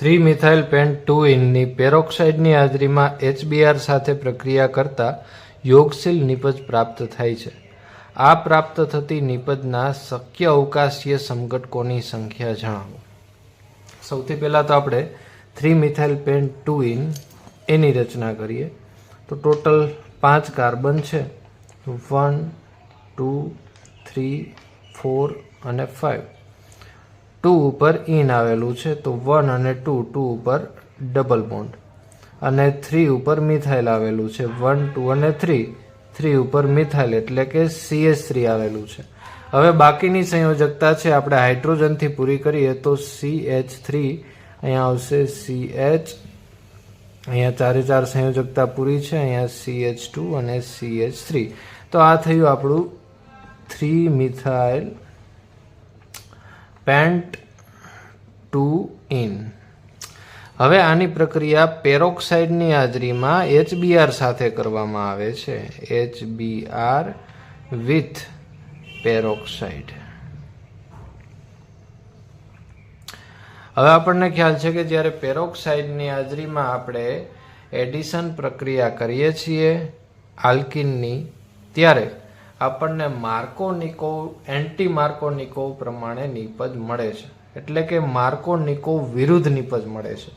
Three methyl pent two ઇનની પેરોક્સાઇડની હાજરીમાં એચબીઆર સાથે પ્રક્રિયા કરતાં યોગશીલ નિપજ પ્રાપ્ત થાય છે. આ પ્રાપ્ત થતી નિપજના શક્ય અવકાશીય સમઘટકોની સંખ્યા જણાવો. સૌથી પહેલાં તો આપણે three methyl pent two ene એની રચના કરીએ. તો ટોટલ પાંચ કાર્બન છે. વન, ટુ, થ્રી, ફોર અને ફાઇવ. ટુ ઉપર ઇન આવેલું છે, તો વન અને ટુ ટુ ઉપર ડબલ બોન્ડ. અને થ્રી ઉપર મિથાઇલ આવેલું છે, વન, ટુ અને થ્રી. થ્રી ઉપર મિથાઇલ એટલે કે સીએસ થ્રી આવેલું છે. હવે બાકીની સંયોજકતા છે, આપણે હાઇડ્રોજનથી પૂરી કરીએ, તો સી એચ થ્રી અહીંયા આવશે સી એચ અહીંયા ચારે ચાર સંયોજકતા પૂરી છે, અહીંયા સી એચ ટુ અને સી એચ થ્રી. તો આ થયું આપણું three methyl pent two ene. હવે આની પ્રક્રિયા પેરોક્સાઇડની હાજરીમાં એચબીઆર સાથે કરવામાં આવે છે. HBR with peroxide. હવે આપણને ખ્યાલ છે કે જ્યારે પેરોક્સાઇડની હાજરીમાં આપણે એડિશન પ્રક્રિયા કરીએ છીએ આલ્કિનની, ત્યારે આપણને માર્કોનિકોવ એન્ટી માર્કોનિકોવ પ્રમાણે નિપજ મળે છે. એટલે કે માર્કોનિકોવ વિરુદ્ધ નિપજ મળે છે.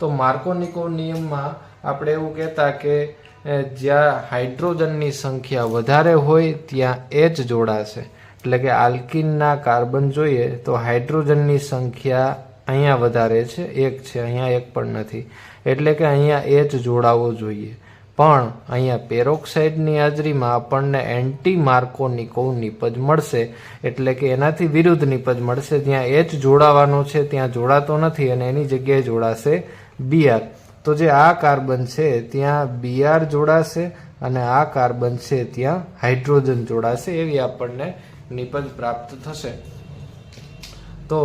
તો માર્કોનિકોવ નિયમમાં આપણે એવું કહેતા કે જ્યાં હાઇડ્રોજનની સંખ્યા વધારે હોય, ત્યાં એચ જોડાશે. એટલે કે આલ્કિનના કાર્બન જોઈએ, તો હાઇડ્રોજનની સંખ્યા અહીંયા વધારે છે, એક છે, અહીંયા એક પણ નથી. એટલે કે અહીંયા એચ જોડાવો જોઈએ. પણ અહીંયા પેરોક્સાઇડની હાજરીમાં આપણને એન્ટી માર્કોનિકોવ નિપજ મળશે, એટલે કે એનાથી વિરુદ્ધ નિપજ મળશે. ત્યાં એચ જોડાવાનો છે, ત્યાં જોડાતો નથી અને એની જગ્યાએ જોડાશે બીઆર તો જે આ કાર્બન છે, ત્યાં બીઆર જોડાશે અને આ કાર્બન છે, ત્યાં હાઇડ્રોજન જોડાશે એવી આપણને નિપજ પ્રાપ્ત થશે. તો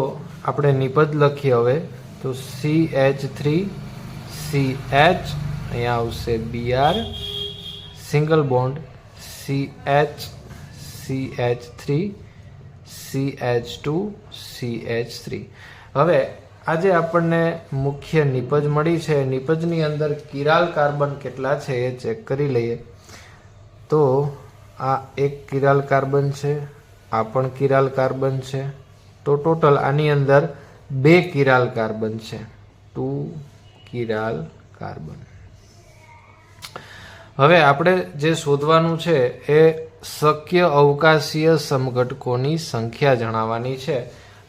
આપણે નિપજ લખીએ હવે. તો C H three C H અહીંયા આવશે BR single bond C H C H three C H two C H three હવે આજે આપણને મુખ્ય નિપજ મળી છે. નિપજની અંદર કિરાલ કાર્બન કેટલા છે એ ચેક કરી લઈએ. તો આ એક કિરાલ કાર્બન છે, આ પણ કિરાલ કાર્બન છે. તો ટોટલ આની અંદર બે કિરાલ કાર્બન છે. Two chiral carbon. હવે આપણે જે શોધવાનું છે એ શક્ય અવકાશીય સમઘટકોની સંખ્યા જણાવવાની છે.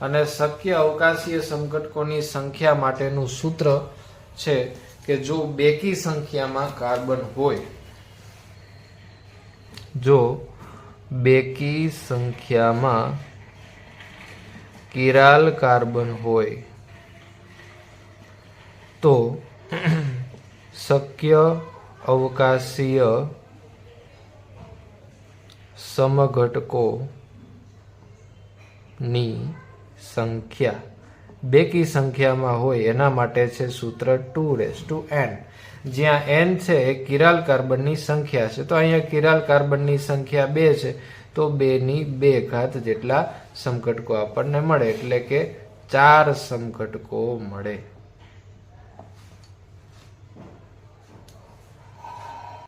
અને શક્ય અવકાશીય સમઘટકોની સંખ્યા માટેનું સૂત્ર છે કે જો બેકી સંખ્યામાં કાર્બન હોય, જો બેકી સંખ્યામાં કિરાલ કાર્બન હોય, તો શક્ય અવકાશીય સમઘટકોની સંખ્યા. બેકી સંખ્યામાં હોય એના માટે છે સૂત્ર ટુ રેસ ટુ એન. જ્યાં એન છે એ કિરાલ કાર્બનની સંખ્યા છે. તો અહીંયા કિરાલ કાર્બનની સંખ્યા બે છે. તો બેની બે ઘાત જેટલા સમઘટકો આપણને મળે. એટલે કે ચાર સમઘટકો મળે.